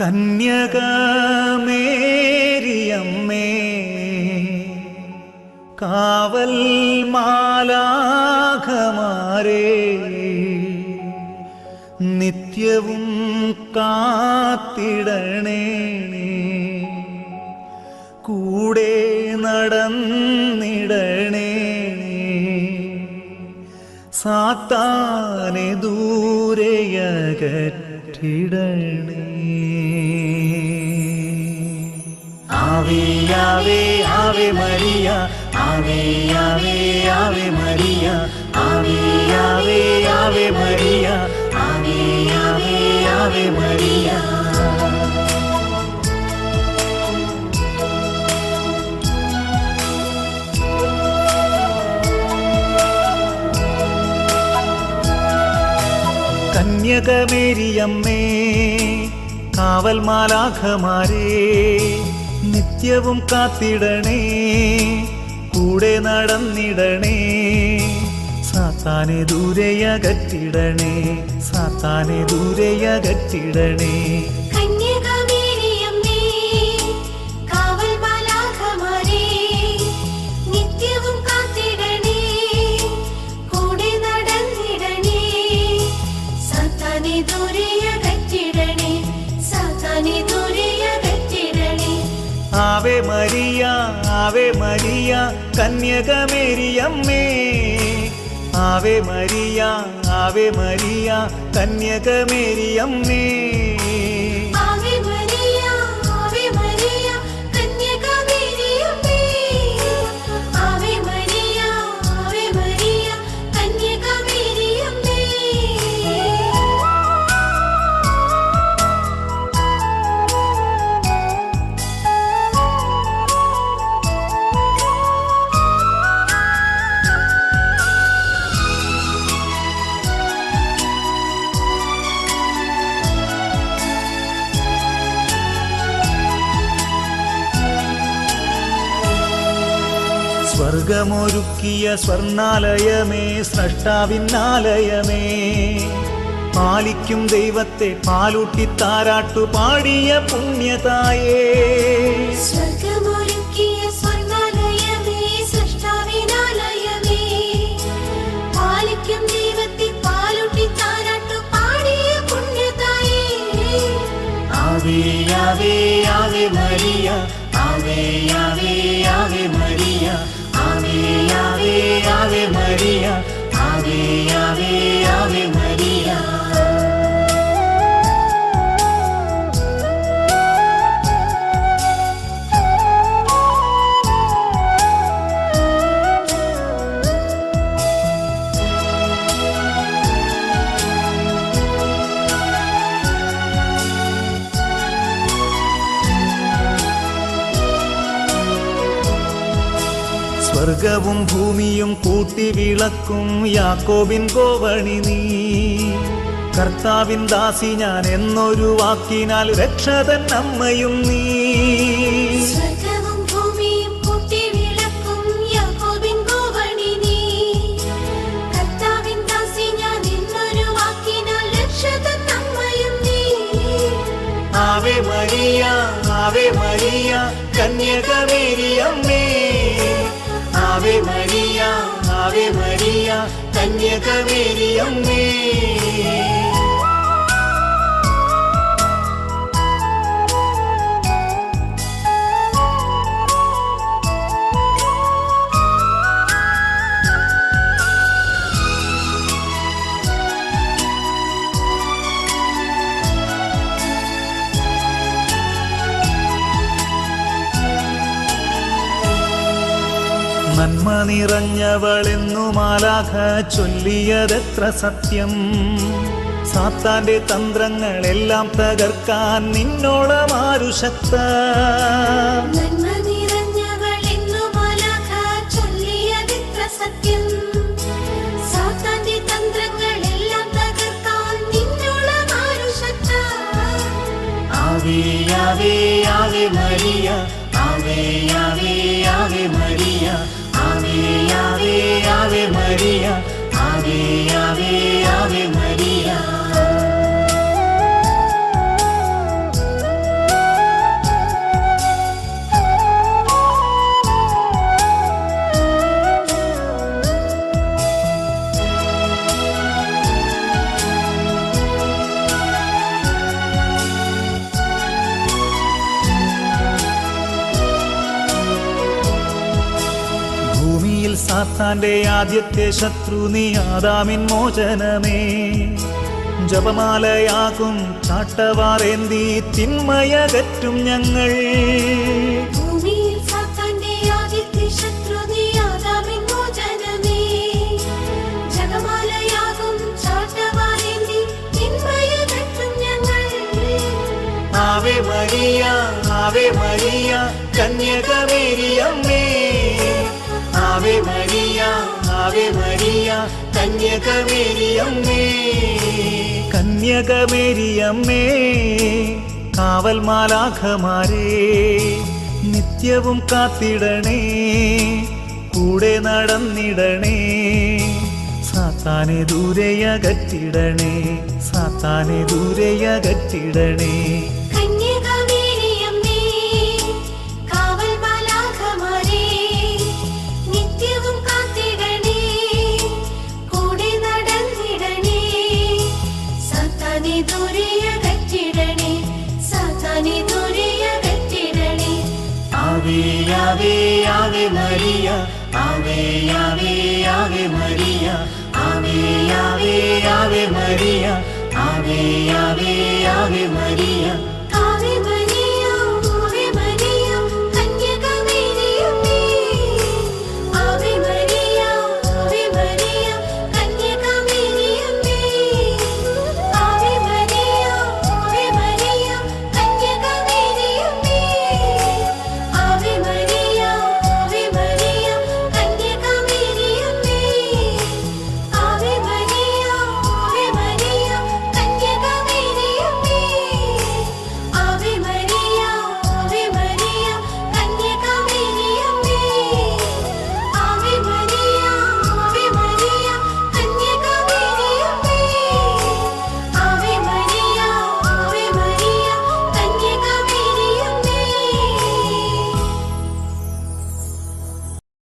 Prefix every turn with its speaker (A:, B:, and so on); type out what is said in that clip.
A: കന്യകമേരിയമ്മേ കാവൽ മാലാഖമാരേ നിത്യവും കാത്തിടണേ. കൂടെ നടന്നിടണേ. സാത്താനെ ദൂരെയകറ്റിടണേ. ആവേ ആവേ ആവേ മരിയ ആവേ ആവേ ആവേ മരിയ ആവേ ആവേ ആവേ മരിയ ആവേ ആവേ ആവേ മരിയ. കന്യകമേരിയമ്മേ കാവൽ മാലാഖമാരേ നിത്യവും കാത്തിടണേ കൂടെ നടന്നിടണേ സാത്താനെ ദൂരെയകറ്റിടണേ സാത്താനെ ദൂരെയകറ്റിടണേ. ആവേ മരിയ കന്യകമേരിയമ്മേ. ആവേ മരിയ ആവേ മരിയ കന്യകമേരിയമ്മേ. സ്വർഗമൊരുക്കിയ സ്വർണാലയമേ സ്രഷ്ടാവിന്നാലയമേ പാലിക്കും ദൈവത്തെ പാലൂട്ടി താരാട്ടു പാടിയ പുണ്യതായേ.
B: സ്വർഗമൊരുക്കിയ സ്വർണാലയമേ സൃഷ്ടാവിനാലയമേ പാലിക്കും ദൈവത്തെ പാലൂട്ടി താരാട്ടു പാടിയ പുണ്യതായേ.
A: ആവേ ആവേ ആവേ മരിയ. ആവേ ആവേ ആവേ മരിയ. ആവേ മരിയ ആവേ ആവേ സ്വർഗവും ഭൂമിയും കൂട്ടി വിളക്കും യാക്കോബിൻ കോവണി നീ. കർത്താവിൻ ദാസി ഞാൻ എന്നൊരു വാക്കിനാൽ രക്ഷതൻ അമ്മയും നീ. ആവേ മരിയ ആവേ മരിയ കന്യകമേരിയമ്മേ ആവേ മരിയ കന്യകമേരിയമ്മേ നന്മ നിറഞ്ഞവളെന്നു മാലാഖ ചൊല്ലിയതെത്ര സത്യം. സാത്താന്റെ തന്ത്രങ്ങളെല്ലാം തകർക്കാൻ നിന്നോളമാരു ശക്ത.
B: Yeah.
A: ആവേ ആവേ ആവേ മരിയ ആവേ ആവേ ആവേ മരിയ. ആവേ ആവേ മരിയ. ആവേ ആവേ ആവേ മരിയ. സാത്താന്റെ ആദ്യത്തെ ശത്രു നീ ആദാമിൻ മോചനമേ. ജപമാലയാകും ചാട്ടവാറേന്തി തിന്മയകറ്റും ഞങ്ങൾ. ആവേ ആവേ മരിയ കന്യകമേരിയമ്മേ. ആവേ മരിയ ആവേ മരിയ കന്യകമേരിയമ്മേ. കന്യകമേരിയമ്മേ കാവൽ മാലാഖമാരേ നിത്യവും കാത്തിടണേ കൂടെ നടന്നിടണേ സാത്താനെ ദൂരെയകറ്റിടണേ സാത്താനെ ദൂരെയകറ്റിടണേ.
B: Ave, Ave María, Ave, Ave, Ave María, Ave, Ave, Ave मरया Ave, Ave, Ave मरया।